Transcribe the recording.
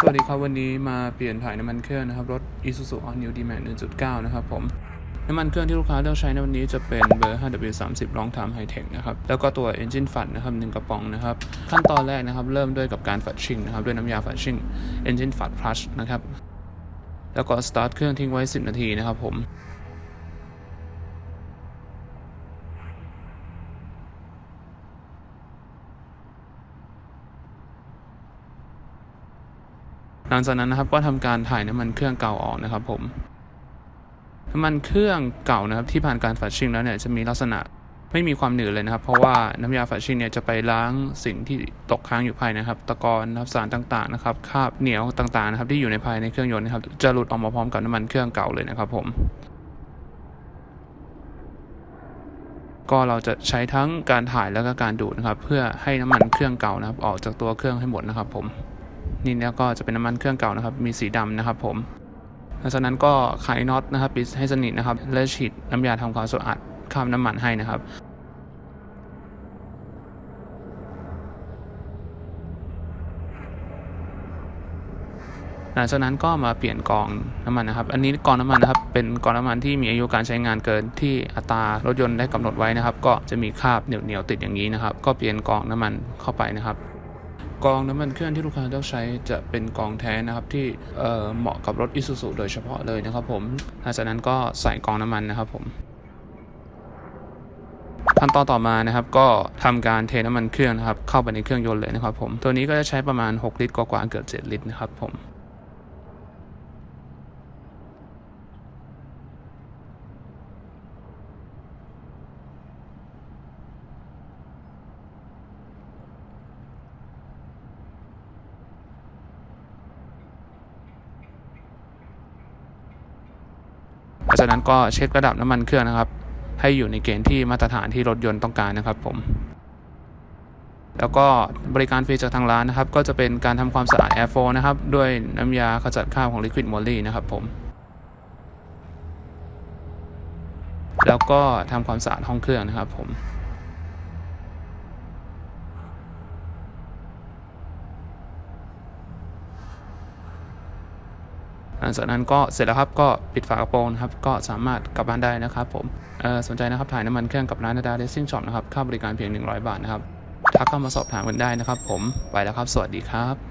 สวัสดีครับ วันนี้มาเปลี่ยนถ่ายน้ำมันเครื่องนะครับ รถ Isuzu All New D-Max 1.9 นะครับผม น้ำมันเครื่องที่ลูกค้าเลือกใช้ในวันนี้จะเป็นเบอร์ 5W30 Long Time High Tech นะครับ แล้วก็ตัว Engine Fat นะครับ1กระป๋องนะครับ ขั้นตอนแรกนะครับ เริ่มด้วยกับการฝัดชิ่งนะครับ ด้วยน้ำยาฝัดชิ่ง Engine Fat Plus นะครับ แล้วก็ start เครื่องทิ้งไว้ 10 นาทีนะครับผม หลังจากนั้นนะครับก็ทำการถ่ายน้ำมันเครื่องเก่าออกนะครับผมน้ำมันเครื่องเก่านะครับที่ผ่านการฝัดชิ่งแล้วเนี่ยจะมีลักษณะไม่มีความหนืดเลยนะครับ เพราะว่าน้ำยาฝัดชิ่งเนี่ยจะไปล้างสิ่งที่ตกค้างอยู่ภายในะครับตะกอนนะครับสารต่างๆนะครับคราบเหนียวต่างๆนะครับที่อยู่ในภายในเครื่องยนต์นะครับจะหลุดออกมาพร้อมกับน้ำมันเครื่องเก่าเลยนะครับผมก็เราจะใช้ทั้งการถ่ายแล้วก็การดูดนะครับ เพื่อให้น้ำมันเครื่องเก่านะครับ ออกจากตัวเครื่องให้หมดนะครับผม นี่เนี่ยก็จะเป็นน้ำมันเครื่องเก่านะครับ มีสีดำนะครับผมหลังจากนั้นก็ไขน็อตนะครับปิดให้สนิทนะครับ และฉีดน้ำยาทำความสะอาดคราบน้ำมันให้นะครับหลังจากนั้นก็มาเปลี่ยนกองน้ำมันนะครับ อันนี้กองน้ำมันนะครับ เป็นกองน้ำมันที่มีอายุการใช้งานเกินที่อัตรารถยนต์ได้กำหนดไว้นะครับ ก็จะมีคราบเหนียวๆติดอย่างนี้นะครับ ก็เปลี่ยนกองน้ำมันเข้าไปนะครับ กองน้ำมันเครื่องที่ลูกค้าเลือกใช้จะเป็นกองแท้นะครับที่เเหมาะกับรถอิซูซุโดยเฉพาะเลยนะครับผมหลังจากนั้นก็ใส่กองน้ำมันนะครับผมขั้นตอนต่อมานะครับก็ทำการเทน้ำมันเครื่องนะครับเข้าไปในเครื่องยนต์เลยนะครับผมตัวนี้ก็จะใช้ประมาณ 6 ลิตรกว่าๆเกือบ 7 ลิตรนะครับผม จากนั้นก็เช็คระดับน้ำมันเครื่องนะครับ ให้อยู่ในเกณฑ์ที่มาตรฐานที่รถยนต์ต้องการนะครับผม แล้วก็บริการฟรีจากทางร้านนะครับ ก็จะเป็นการทำความสะอาด Air 4นะครับ ด้วยน้ำยาขจัดคราบของ Liquid Moly นะครับผม แล้วก็ทำความสะอาดห้องเครื่องนะครับผม หลังจากนั้นก็เสร็จแล้วครับก็ปิดฝากระโปรงนะครับก็สามารถกลับบ้านได้นะครับผมสนใจนะครับถ่ายน้ำมันเครื่องกับร้านนาดาเรซิ่งช็อปนะครับค่าบริการเพียง 100 บาทนะครับทักเข้ามาสอบถามกันได้นะครับ ผมไปแล้วครับ สวัสดีครับ